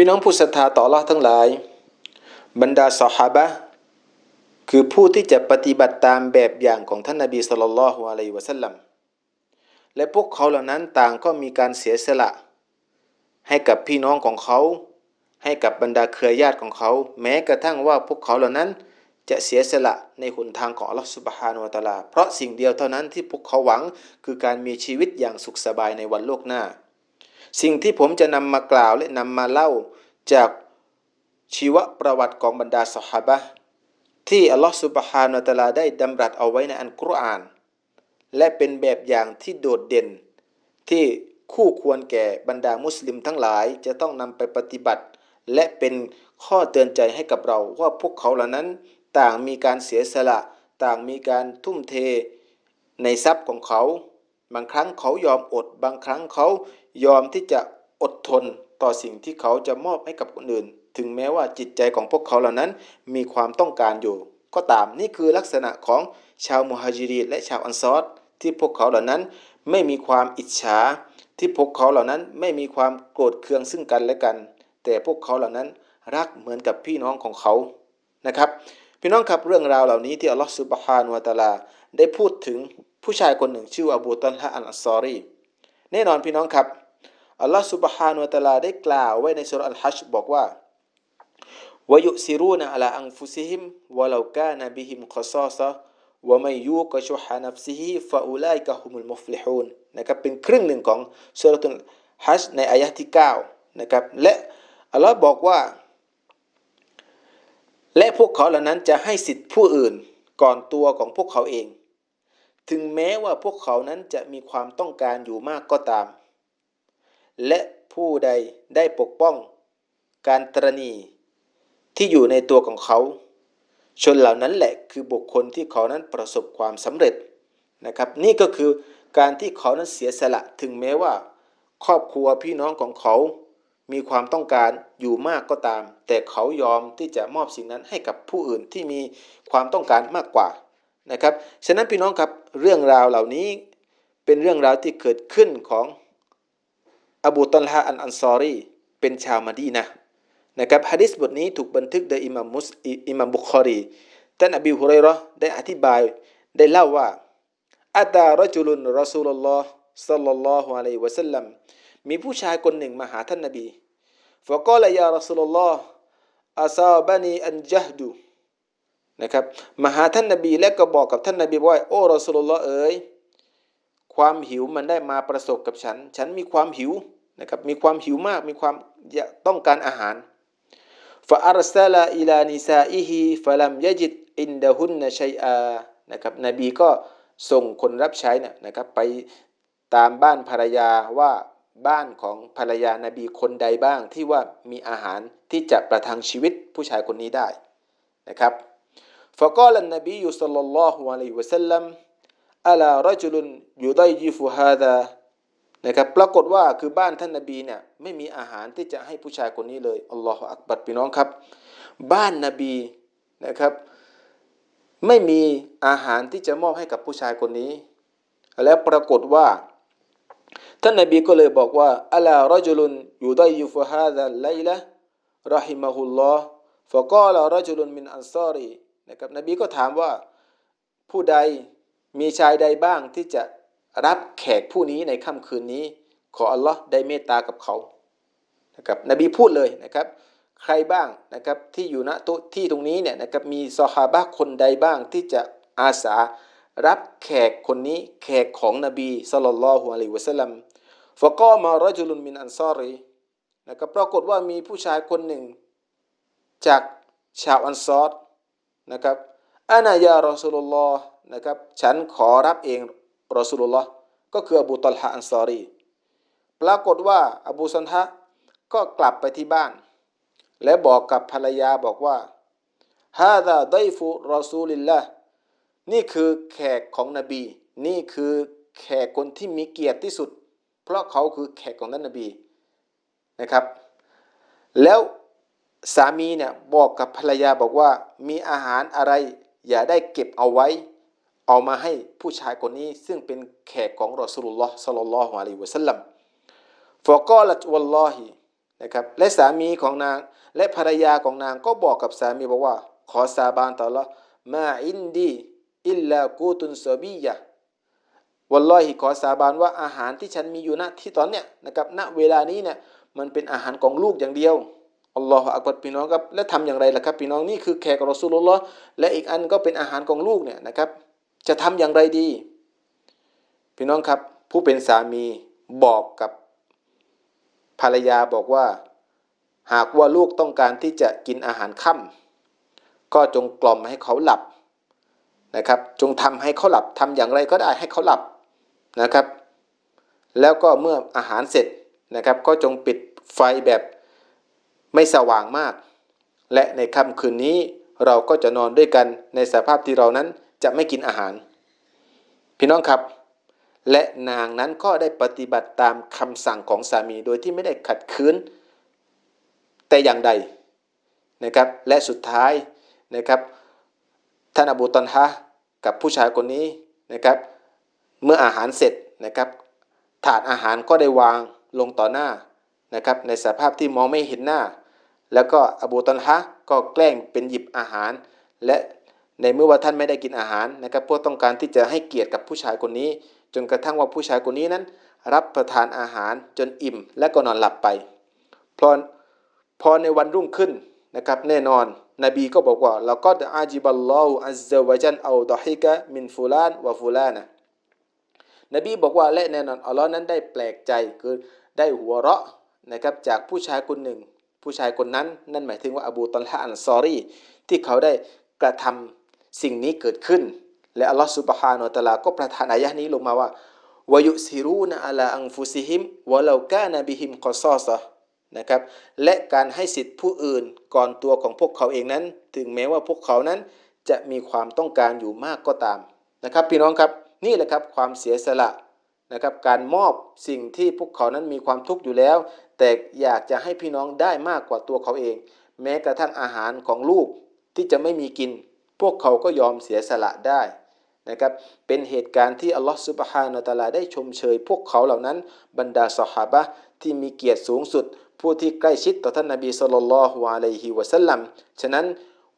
พี่น้องผู้ศรัทธาต่อ Allah ทั้งหลาย บรรดาสหาบะคือผู้ที่จะปฏิบัติตามแบบอย่างของท่านนบีสุลต่านละฮ์อะลัยวะสัลลัมและพวกเขาเหล่านั้นต่างก็มีการเสียสละ ให้กับพี่น้องของเขา ให้กับบรรดาเครือญาติของเขา แม้กระทั่งว่าพวกเขาเหล่านั้นจะเสียสละในหนทางของอัลลอฮฺสุบฮานุวะตลา เพราะสิ่งเดียวเท่านั้นที่พวกเขาหวังคือการมีชีวิตอย่างสุขสบายในวันโลกหน้า สิ่งที่ผมจะนำมากล่าวและนำมาเล่าจากชีวประวัติของบรรดาสหาบะที่อัลลอฮฺสุบฮานุตลาได้ดำรัสเอาไว้ในอันกุรอาน และเป็นแบบอย่างที่โดดเด่น ที่คู่ควรแก่บรรดามุสลิมทั้งหลายจะต้องนำไปปฏิบัติ และเป็นข้อเตือนใจให้กับเราว่าพวกเขาเหล่านั้นต่างมีการเสียสละ ต่างมีการทุ่มเทในทรัพย์ของเขา บางครั้งเขายอมอด บางครั้งเขายอมที่จะอดทนต่อสิ่งที่เขาจะมอบให้กับคนอื่น ถึงแม้ว่าจิตใจของพวกเขาเหล่านั้นมีความต้องการอยู่ ก็ตามนี่คือลักษณะของชาวมุฮัจิรีและชาวอันซอรที่พวกเขาเหล่านั้นไม่มีความอิจฉา ที่พวกเขาเหล่านั้นไม่มีความโกรธเคืองซึ่งกันและกัน แต่พวกเขาเหล่านั้นรักเหมือนกับพี่น้องของเขานะครับ พี่น้องครับเรื่องราวเหล่านี้ที่อัลลอฮฺสุบฮานุวะตาลาได้พูดถึง ผู้ชายคนหนึ่งชื่ออบูตัลฮะอัลอัสซอรีแน่นอนพี่น้องครับ อัลลอฮฺสุบฮานุตะลาได้กล่าวไว้ในสุรอัลฮัชบอกว่าวยุซิรูนอัลาอังฟุซิฮิมวะลากานบิฮิมขซาซะวะมัยยูกชุฮานัฟซิฮิฟะอูไลกะฮุมุลมุฟลิฮูนนะครับเป็นครึ่งหนึ่งของสุรตุลฮัชในอายะที่9นะครับและอัลลอฮ์บอกว่า และพวกเขาเหล่านั้นจะให้สิทธิ์ผู้อื่นก่อนตัวของพวกเขาเอง ถึงแม้ว่าพวกเขานั้นจะมีความต้องการอยู่มากก็ตาม และผู้ใดได้ปกป้อง การตรณีที่อยู่ในตัวของเขา ชนเหล่านั้นแหละคือบุคคลที่เขานั้นประสบความสำเร็จนะครับ นี่ก็คือการที่เขานั้นเสียสละถึงแม้ว่า ครอบครัวพี่น้องของเขา มีความต้องการอยู่มากก็ตาม แต่เขายอมที่จะมอบสิ่งนั้นให้กับผู้อื่นที่มีความต้องการมากกว่า นะครับ ฉะนั้นพี่น้องครับเรื่องราวเหล่านี้เป็นเรื่องราวที่เกิดขึ้นของอบูตัลฮะอันอันซอรีเป็นชาวมาดีนะนะครับฮะดิษบทนี้ถูกบันทึกโดยอิมามมุสอิมามบุคอรีท่านอบีฮุไรรอได้อธิบายได้เล่าว่าอัตารจุลุนรอสูลุลลอฮ์สัลลัลลอฮุอะลัยฮิวะสัลลัมมีผู้ชายคนหนึ่งมาหาท่านนบีฟะกอลยารอสูลุลลอฮ์อาซาบานีอันจัฮดู นะครับมาหาท่านนบีและก็บอกกับท่านนบีว่าโอ้รอสูลุลลอฮ์เอ๋ยความหิวมันได้มาประสบกับฉัน ฉันมีความหิวนะครับมีความหิวมากมีความต้องการอาหารฟาอัลซาลาอิลานิซาอิฮิฟะลัมยจิตอินดะฮุนนะชัยอานะครับนบีก็ส่งคนรับใช้เนี่ยนะครับไปตามบ้านภรรยาว่าบ้านของภรรยานาบีคนใดบ้างที่ว่ามีอาหารที่จะประทังชีวิตผู้ชายคนนี้ได้นะครับ ฟะกอลันนบียุสัลลัลลอฮุอะลัยฮิวะสัลลัมอัลารจุลุนะครับปรากฏว่าคือบ้านท่านนบีเนี่ยไม่มีอาหารที่จะให้ผู้ชายคนนี้เลยอัลลอฮฺอักบัดพี่น้องครับ บ้านนบีนะครับ ไม่มีอาหารที่จะมอบให้กับผู้ชายคนนี้ แล้วปรากฏว่า ท่านนบีก็เลยบอกว่าอัลารจุลุนยูไดยิฟุฮาดาไลละรอฮิมะฮุลลอฮ์ฟะกาลารจุลุนมินอันซารี นะครับนบีก็ถามว่าผู้ใดมีชายใดบ้างที่จะรับแขกผู้นี้ในค่ำคืนนี้ ขออัลลอฮ์ได้เมตตากับเขานะครับนบีพูดเลยนะครับ ใครบ้างนะครับที่อยู่ณโต๊ะที่ตรงนี้เนี่ยนะครับมีซอฮาบะคนใดบ้างที่จะอาสารับแขกคนนี้แขกของนบีสัลลัลลอฮุอะลัยวะสัลลัมฟะกอมารจุลุนมินอันซอรีนะครับปรากฏว่ามีผู้ชายคนหนึ่ง จากชาวอันซอร์ นะครับอานายารอสุลลอฮ์นะครับฉันขอรับเองรอสุลลอฮ์ก็คืออบูตัลฮะอันซอรีปรากฏว่าอบูสันทะก็กลับไปที่บ้าน และบอกกับภรรยาบอกว่าฮาดาไดฟุรอซูลิลละนี่คือแขกของนบี นี่คือแขกคนที่มีเกียรติที่สุด เพราะเขาคือแขกของท่านนบีนะครับ แล้ว สามีเนี่ยบอกกับภรรยาบอกว่ามีอาหารอะไร อย่าได้เก็บเอาไว้ เอามาให้ผู้ชายคนนี้ซึ่งเป็นแขกของรอสุลลอฮ์สัลลัลลอฮุอะลัยวะสัลลัมฟะกอลัตวัลลอฮินะครับและสามีของนางและภรรยาของนางก็บอกกับสามีบอกว่า ขอสาบานต่อละมาอินดีอิลลากูตุนซบียะวัลลอฮิขอสาบานว่าอาหารที่ฉันมีอยู่ณที่ตอนเนี้ยนะครับณเวลานี้เนี่ยมันเป็นอาหารของลูกอย่างเดียว อัลลอฮฺอักบัดพี่น้องครับและทำอย่างไรล่ะครับพี่น้องนี่คือแขกรอสูลุลลอฮ์และอีกอันก็เป็นอาหารของลูกเนี่ยนะครับ จะทำอย่างไรดี พี่น้องครับ ผู้เป็นสามีบอกกับภรรยาบอกว่า หากว่าลูกต้องการที่จะกินอาหารค่ำก็จงกล่อมให้เขาหลับนะครับ จงทำให้เขาหลับทำอย่างไรก็ได้ให้เขาหลับนะครับ แล้วก็เมื่ออาหารเสร็จนะครับ ก็จงปิดไฟแบบ ไม่สว่างมาก และในค่ำคืนนี้เราก็จะนอนด้วยกันในสภาพที่เรานั้นจะไม่กินอาหาร พี่น้องครับ และนางนั้นก็ได้ปฏิบัติตามคำสั่งของสามีโดยที่ไม่ได้ขัดขืน แต่อย่างใดนะครับและสุดท้ายนะครับท่านอบูตันฮะกับผู้ชายคนนี้นะครับ เมื่ออาหารเสร็จนะครับ ถาดอาหารก็ได้วางลงต่อหน้า นะครับในสภาพที่มองไม่เห็นหน้า แล้วก็อบูตันฮะก็แกล้งเป็นหยิบอาหาร และในเมื่อว่าท่านไม่ได้กินอาหารนะครับเพื่อต้องการที่จะให้เกียรติกับผู้ชายคนนี้ จนกระทั่งว่าผู้ชายคนนี้นั้น รับประทานอาหารจนอิ่ม และก็นอนหลับไปพอพอในวันรุ่งขึ้นนะครับแน่นอนนบีก็บอกว่าเราก็อาจิบัลลอฮุอัลลอฮฺวะจันเอาดอฮิกะมินฟูลานวะฟูลานะนบีบอกว่าและแน่นอนอัลลอฮ์นั้นได้แปลกใจคือได้หัวเราะ นะครับจากผู้ชายคนหนึ่ง ผู้ชายคนนั้นนั่นหมายถึงว่าอบูตัลฮะอันซอรีที่เขาได้กระทำสิ่งนี้เกิดขึ้น และอัลลอฮ์สุบฮานาอัลลอฮ์ก็ประทานอายะนี้ลงมาว่าวายุซิรูนอัลาอังฟุซิฮิมวะลากานะบิฮิมกอซอซะนะครับและการให้สิทธิ์ผู้อื่นก่อนตัวของพวกเขาเองนั้น ถึงแม้ว่าพวกเขานั้นจะมีความต้องการอยู่มากก็ตามนะครับ พี่น้องครับนี่แหละครับความเสียสละ นะครับการมอบสิ่งที่พวกเขานั้นมีความทุกข์อยู่แล้ว แต่อยากจะให้พี่น้องได้มากกว่าตัวเขาเอง แม้กระทั่งอาหารของลูกที่จะไม่มีกิน พวกเขาก็ยอมเสียสละได้นะครับเป็นเหตุการณ์ที่อัลลอฮฺสุบฮานาตะลาได้ชมเชย พวกเขาเหล่านั้นบรรดาสหายที่มีเกียรติสูงสุด ผู้ที่ใกล้ชิดต่อท่านนบีสุลต่านละฮ์อะลัยฮิวะสัลลัมฉะนั้น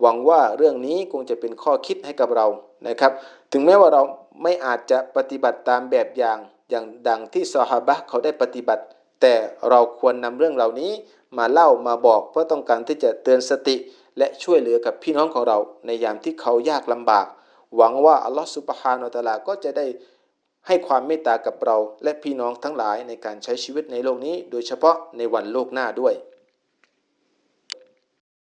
หวังว่าเรื่องนี้คงจะเป็นข้อคิดให้กับเรานะครับ ถึงแม้ว่าเราไม่อาจจะปฏิบัติตามแบบอย่าง อย่างดังที่ซอฮาบะเขาได้ปฏิบัติ แต่เราควรนำเรื่องเหล่านี้มาเล่ามาบอกเพื่อต้องการที่จะเตือนสติ และช่วยเหลือกับพี่น้องของเรา ในยามที่เขายากลำบาก หวังว่าอัลลอฮฺสุบฮานาอัลลอฮก็จะได้ให้ความเมตตากับเราและพี่น้องทั้งหลายในการใช้ชีวิตในโลกนี้ โดยเฉพาะในวันโลกหน้าด้วย